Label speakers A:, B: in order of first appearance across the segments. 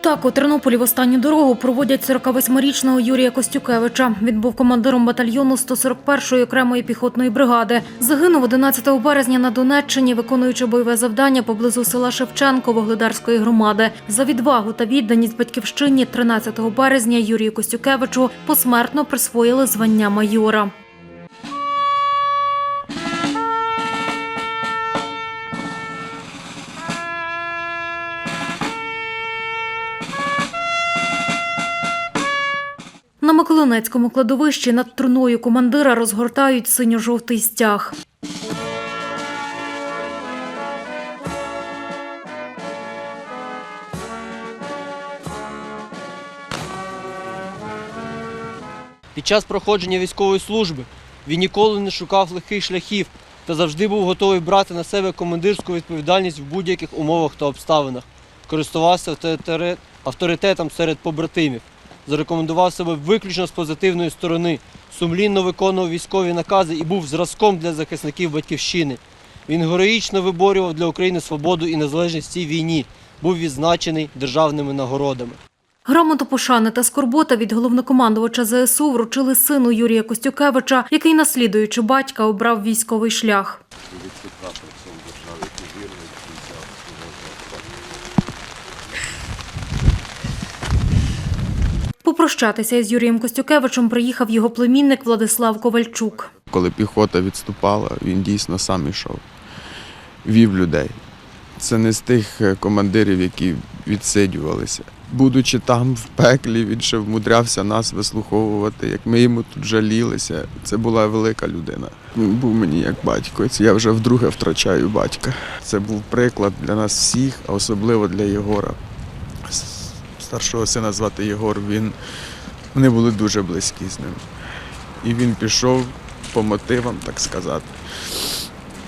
A: Так, у Тернополі в останню дорогу проводять 48-річного Юрія Костюкевича. Він був командиром батальйону 141-ї окремої піхотної бригади. Загинув 11 березня на Донеччині, виконуючи бойове завдання поблизу села Шевченко Вогледарської громади. За відвагу та відданість батьківщині 13 березня Юрію Костюкевичу посмертно присвоїли звання майора. На кладовищі над труною командира розгортають синьо-жовтий стяг.
B: Під час проходження військової служби він ніколи не шукав легких шляхів та завжди був готовий брати на себе командирську відповідальність в будь-яких умовах та обставинах, користувався авторитет- авторитетом серед побратимів, зарекомендував себе виключно з позитивної сторони, сумлінно виконував військові накази і був зразком для захисників батьківщини. Він героїчно виборював для України свободу і незалежність цій війні, був відзначений державними нагородами.
A: Грамоту пошани та скорбота від головнокомандувача ЗСУ вручили сину Юрія Костюкевича, який, наслідуючи батька, обрав військовий шлях. Попрощатися із Юрієм Костюкевичем приїхав його племінник Владислав Ковальчук.
C: Коли піхота відступала, він дійсно сам ішов, вів людей. Це не з тих е, командирів, які відсидювалися. Будучи там в пеклі, він ще вмудрявся нас вислуховувати, як ми йому тут жалілися. Це була велика людина. Він був мені як батько. Я вже вдруге втрачаю батька. Це був приклад для нас всіх, а особливо для Єгора. Старшого сина звати Єгор. Він вони були дуже близькі з ним. І він пішов по мотивам, так сказати.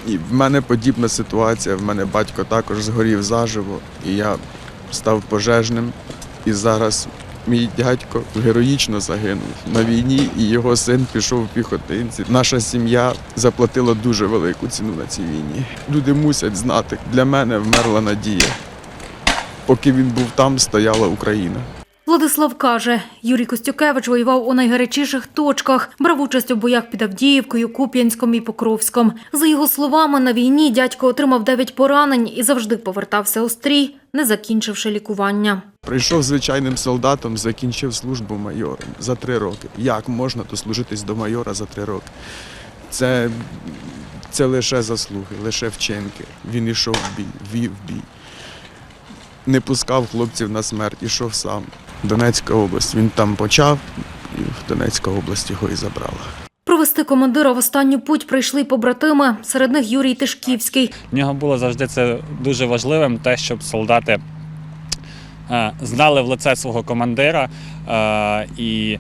C: І в мене подібна ситуація. В мене батько також згорів заживо, і я став пожежним. І зараз мій дядько героїчно загинув на війні, і його син пішов в піхотинці. Наша сім'я заплатила дуже велику ціну на цій війні. Люди мусять знати, для мене вмерла надія. Поки він був там, стояла Україна.
A: Владислав каже, Юрій Костюкевич воював у найгарячіших точках, брав участь у боях під Авдіївкою, Куп'янськом і Покровськом. За його словами, на війні дядько отримав 9 поранень і завжди повертався у стрій, не закінчивши лікування.
C: Прийшов звичайним солдатом, закінчив службу майором за три роки. Як можна дослужитись до майора за три роки? Це, це лише заслуги, лише вчинки. Він ішов в бій, вів бій. Не пускав хлопців на смерть, ішов сам. Донецька область. Він там почав, і в Донецька область його і забрала.
A: Провести командира в останню путь прийшли побратими, серед них Юрій Тишківський.
D: В нього було завжди це дуже важливим, те, щоб солдати е, знали в лице свого командира. е, І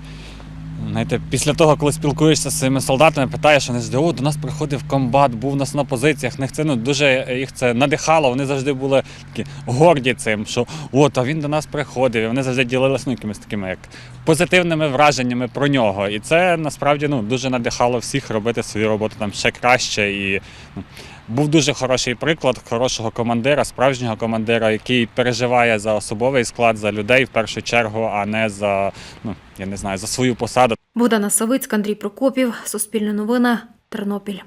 D: знаєте, після того, коли спілкуєшся з цими солдатами, питаєш, вони о, до нас приходив комбат, був у нас на позиціях. Них це ну, дуже їх це надихало. Вони завжди були такі горді цим, що от, а він до нас приходив. І вони завжди ділилися ну, якимись такими як позитивними враженнями про нього. І це насправді ну, дуже надихало всіх робити свою роботу там ще краще. І ну, був дуже хороший приклад хорошого командира, справжнього командира, який переживає за особовий склад, за людей в першу чергу, а не за ну я не знаю за свою посаду.
A: Богдана Савицька, Андрій Прокопів, Суспільне новини, Тернопіль.